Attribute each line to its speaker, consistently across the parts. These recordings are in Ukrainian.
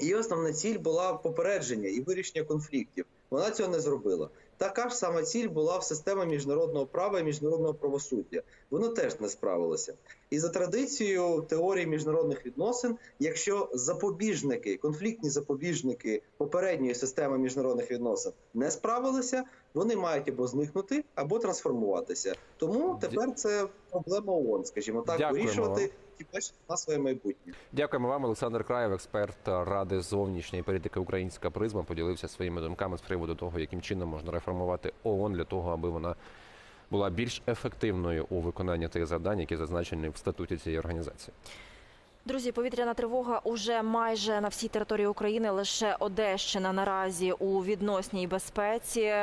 Speaker 1: Її основна ціль була попередження і вирішення конфліктів. Вона цього не зробила. Така ж сама ціль була в системі міжнародного права і міжнародного правосуддя. Воно теж не справилося. І за традицією теорії міжнародних відносин, якщо запобіжники, конфліктні запобіжники попередньої системи міжнародних відносин не справилися, вони мають або зникнути, або трансформуватися. Тому тепер це проблема ООН, скажімо так,
Speaker 2: Дякуємо
Speaker 1: вирішувати
Speaker 2: вам.
Speaker 1: і бачити на своє майбутнє.
Speaker 2: Дякуємо вам, Олександр Краєв, експерт Ради зовнішньої політики Українська призма, поділився своїми думками з приводу того, яким чином можна реформувати ООН для того, аби вона була більш ефективною у виконанні тих завдань, які зазначені в статуті цієї організації.
Speaker 3: Друзі, повітряна тривога уже майже на всій території України. Лише Одещина наразі у відносній безпеці.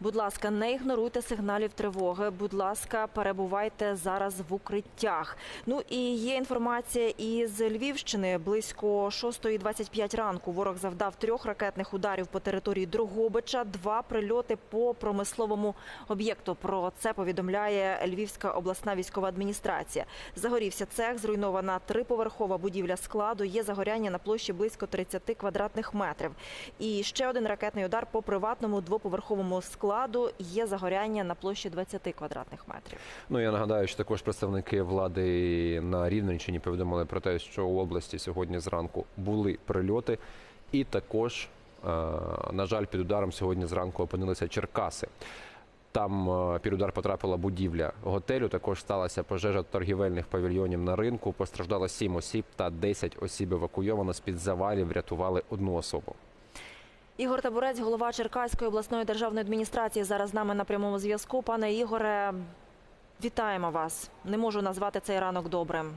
Speaker 3: Будь ласка, не ігноруйте сигналів тривоги. Будь ласка, перебувайте зараз в укриттях. Ну і є інформація із Львівщини. Близько 6.25 ранку ворог завдав трьох ракетних ударів по території Дрогобича, два прильоти по промисловому об'єкту. Про це повідомляє Львівська обласна військова адміністрація. Загорівся цех, зруйнована триповерхова будівля складу. Є загоряння на площі близько 30 квадратних метрів. І ще один ракетний удар по приватному двоповерховому складу. Є загоряння на площі 20 квадратних метрів.
Speaker 2: Ну я нагадаю, що також представники влади на Рівненщині повідомили про те, що у області сьогодні зранку були прильоти, і також, е, на жаль, під ударом сьогодні зранку опинилися Черкаси. Там е, під удар потрапила будівля готелю. Також сталася пожежа торгівельних павільйонів на ринку. Постраждало 7 осіб та 10 осіб евакуйовано. З під завалів врятували одну особу.
Speaker 3: Ігор Табурець, голова Черкаської обласної державної адміністрації, зараз з нами на прямому зв'язку. Пане Ігоре, вітаємо вас. Не можу назвати цей ранок добрим.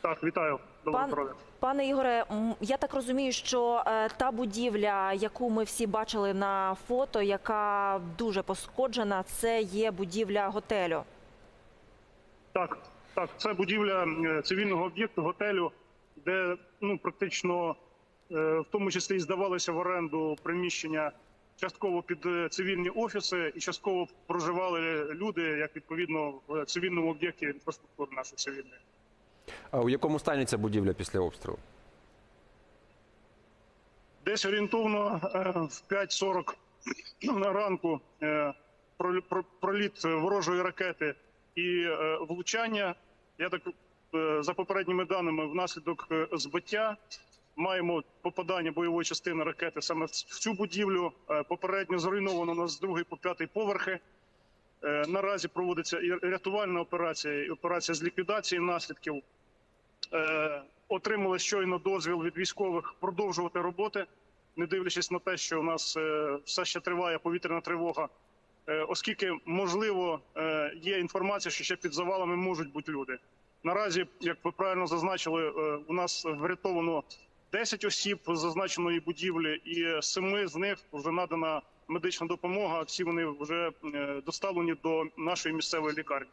Speaker 4: Так, вітаю.
Speaker 3: Пан- Пане Ігоре, я так розумію, що е, та будівля, яку ми всі бачили на фото, яка дуже пошкоджена, це є будівля готелю.
Speaker 4: Так, так, це будівля е, цивільного об'єкту, готелю, де ну практично в тому числі і здавалося в оренду приміщення частково під е, цивільні офіси і частково проживали люди, як відповідно в цивільному об'єкті інфраструктури нашої цивільної.
Speaker 2: А у якому стані ця будівля після обстрілу?
Speaker 4: Десь орієнтовно е, в 5.40 на ранку е, про- проліт ворожої ракети і е, влучання. Я так е, за попередніми даними, внаслідок е, збиття маємо попадання бойової частини ракети саме в цю будівлю. Е, Попередньо зруйновано нас з другий по п'ятий поверхи. Е, Наразі проводиться і рятувальна операція, і операція з ліквідації наслідків. Е, Отримали щойно дозвіл від військових продовжувати роботи, не дивлячись на те, що у нас все ще триває повітряна тривога, оскільки можливо є інформація, що ще під завалами можуть бути люди. Наразі, як ви правильно зазначили, у нас врятовано 10 осіб з зазначеної будівлі, і семи з них вже надана медична допомога. Всі вони вже е, доставлені до нашої місцевої лікарні.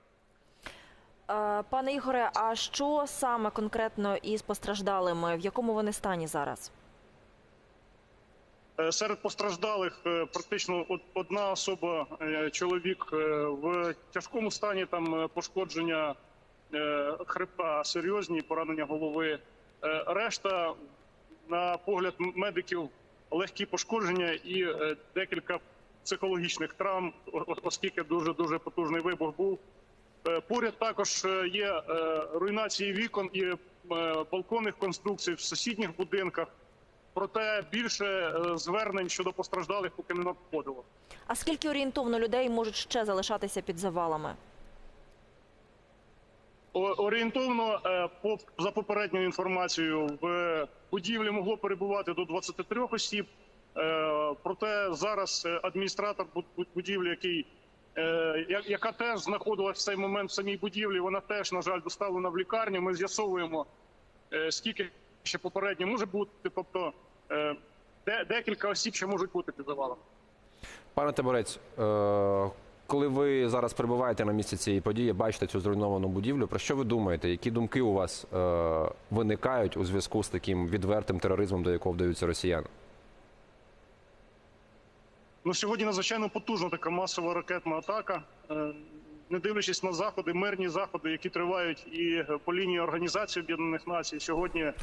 Speaker 3: Е, Пане Ігоре, а що саме конкретно із постраждалими? В якому вони стані зараз?
Speaker 4: Е, Серед постраждалих практично одна особа, чоловік в тяжкому стані, там пошкодження хребта, серйозні поранення голови. Решта, на погляд медиків, легкі пошкодження і е, декілька психологічних травм, оскільки дуже дуже потужний вибух був. Е, Поряд також е, є руйнації вікон і балконних конструкцій в сусідніх будинках. Проте більше звернень щодо постраждалих поки не надходило.
Speaker 3: А скільки орієнтовно людей можуть ще залишатися під завалами?
Speaker 4: Орієнтовно е, по за попередньою інформацією в будівлі могло перебувати до 23 осіб. Е, Проте зараз е, адміністратор бу- бу- будівлі, який яка теж знаходилась в цей момент в самій будівлі, вона теж на жаль доставлена в лікарню. Ми з'ясовуємо скільки ще попередньо може бути. Тобто декілька осіб ще можуть бути під завалом.
Speaker 2: Пане Таборець, коли ви зараз перебуваєте на місці цієї події, бачите цю зруйновану будівлю, про що ви думаєте? Які думки у вас е, виникають у зв'язку з таким відвертим тероризмом, до якого вдаються росіяни?
Speaker 4: Ну, сьогодні надзвичайно потужна така масова ракетна атака. Е, Не дивлячись на заходи, мирні заходи, які тривають і по лінії Організації Об'єднаних Націй, сьогодні е,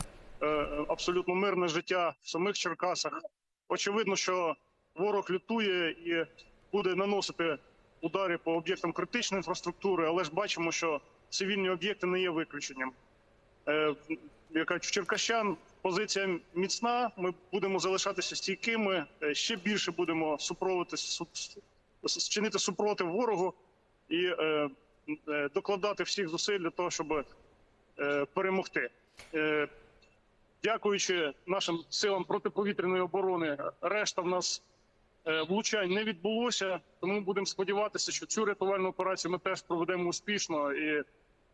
Speaker 4: абсолютно мирне життя в самих Черкасах. Очевидно, що ворог лютує і буде наносити удари по об'єктам критичної інфраструктури, але ж бачимо, що цивільні об'єкти не є виключенням. Е, Я кажу, черкащан позиція міцна. Ми будемо залишатися стійкими. е, Ще більше будемо супроводити су- чинити супротив ворогу і е, докладати всіх зусиль для того, щоб перемогти. Дякуючи нашим силам протиповітряної оборони, решта в нас влучань не відбулося. Тому будемо сподіватися, що цю рятувальну операцію ми теж проведемо успішно і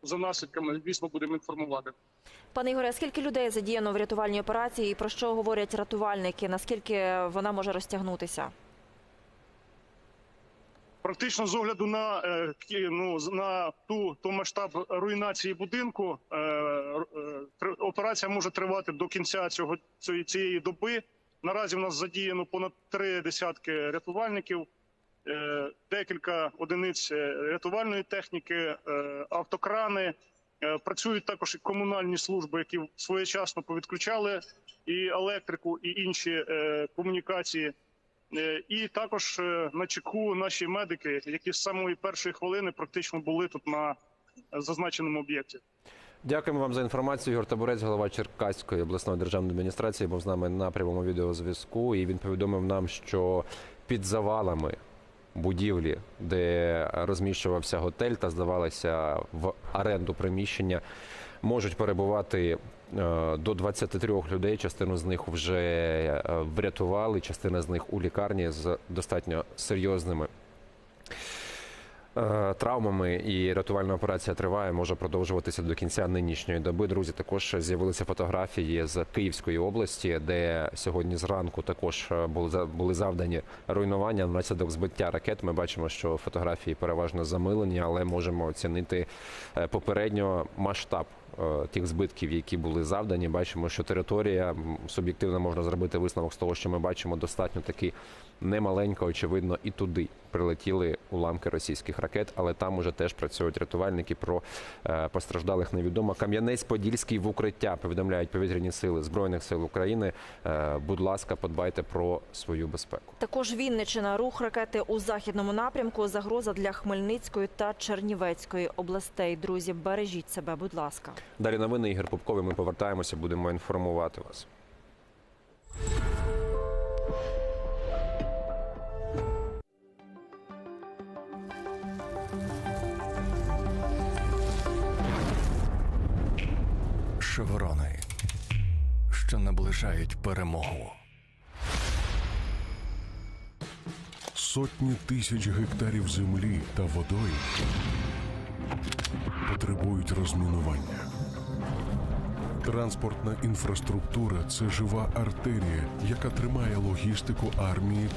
Speaker 4: за наслідками, звісно, будемо інформувати.
Speaker 3: Пане Ігоре, скільки людей задіяно в рятувальній операції і про що говорять рятувальники? Наскільки вона може розтягнутися?
Speaker 4: Практично з огляду на е, ну на ту то масштаб руйнації будинку, е, е, операція може тривати до кінця цього цієї доби. Наразі в нас задіяно понад три десятки рятувальників, е, декілька одиниць е, рятувальної техніки, е, автокрани. Працюють також і комунальні служби, які своєчасно повідключали і електрику, і інші комунікації. І також на чеку наші медики, які з самої першої хвилини практично були тут на зазначеному об'єкті.
Speaker 2: Дякуємо вам за інформацію. Ігор Табурець, голова Черкаської обласної державної адміністрації, був з нами на прямому відеозв'язку. І він повідомив нам, що під завалами будівлі, де розміщувався готель та здавалося в оренду приміщення, можуть перебувати е, до 23 людей. Частину з них вже е, врятували, частина з них у лікарні з достатньо серйозними травмами. І рятувальна операція триває, може продовжуватися до кінця нинішньої доби. Друзі, також з'явилися фотографії з Київської області, де сьогодні зранку також е, були за- завдані руйнування внаслідок збиття ракет. Ми бачимо, що фотографії переважно замилені, але можемо оцінити е, попередньо масштаб е, тих збитків, які були завдані. Бачимо, що територія суб'єктивно можна зробити висновок з того, що ми бачимо достатньо таки немаленько, очевидно, і туди прилетіли уламки російських ракет, але там уже теж працюють рятувальники. Про е, постраждалих невідомо. Кам'янець-Подільський в укриття повідомляють повітряні сили збройних сил України. Е, будь ласка, подбайте про свою безпеку.
Speaker 3: Також Вінничина рух ракети у західному напрямку. Загроза для Хмельницької та Чернівецької областей. Друзі, бережіть себе, будь ласка.
Speaker 2: Далі новини Ігор Пупковий. Ми повертаємося, будемо інформувати вас.
Speaker 5: Шеврони, що наближають перемогу.
Speaker 6: Сотні тисяч гектарів землі та водою потребують розмінування. Транспортна інфраструктура це жива артерія, яка тримає логістику армії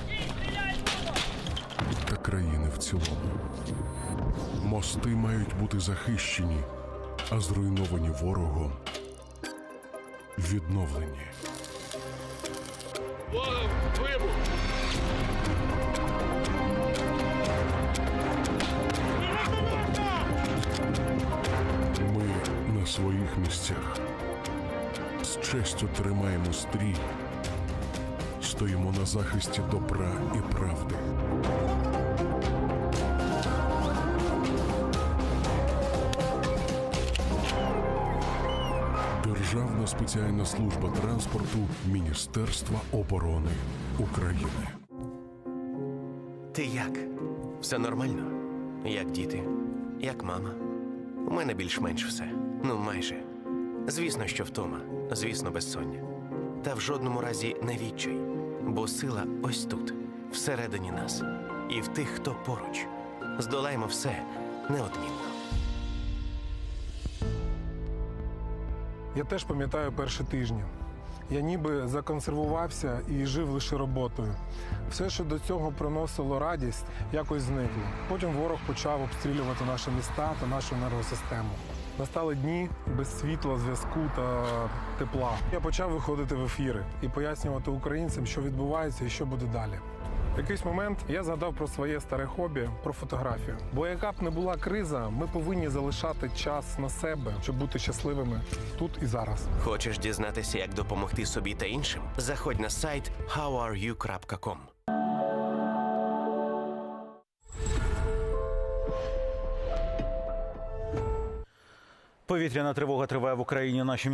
Speaker 6: та країни в цілому. Мости мають бути захищені, а зруйновані ворогом відновлені. Ми на своїх місцях. З честю тримаємо стрій. Стоїмо на захисті добра і правди. Державна спеціальна служба транспорту Міністерства оборони України.
Speaker 7: Ти як? Все нормально? Як діти? Як мама? У мене більш-менш все. Ну, майже. Звісно, що втома, звісно, безсоння. Та в жодному разі не відчай, бо сила ось тут, всередині нас, і в тих, хто поруч. Здолаємо все неодмінно.
Speaker 8: Я теж пам'ятаю перші тижні. Я ніби законсервувався і жив лише роботою. Все, що до цього приносило радість, якось зникло. Потім ворог почав обстрілювати наші міста та нашу енергосистему. Настали дні без світла, зв'язку та тепла. Я почав виходити в ефіри і пояснювати українцям, що відбувається і що буде далі. В якийсь момент я згадав про своє старе хобі, про фотографію. Бо яка б не була криза, ми повинні залишати час на себе, щоб бути щасливими тут і зараз.
Speaker 7: Хочеш дізнатися, як допомогти собі та іншим? Заходь на сайт howareyou.com.
Speaker 9: Повітряна тривога триває в Україні. Наші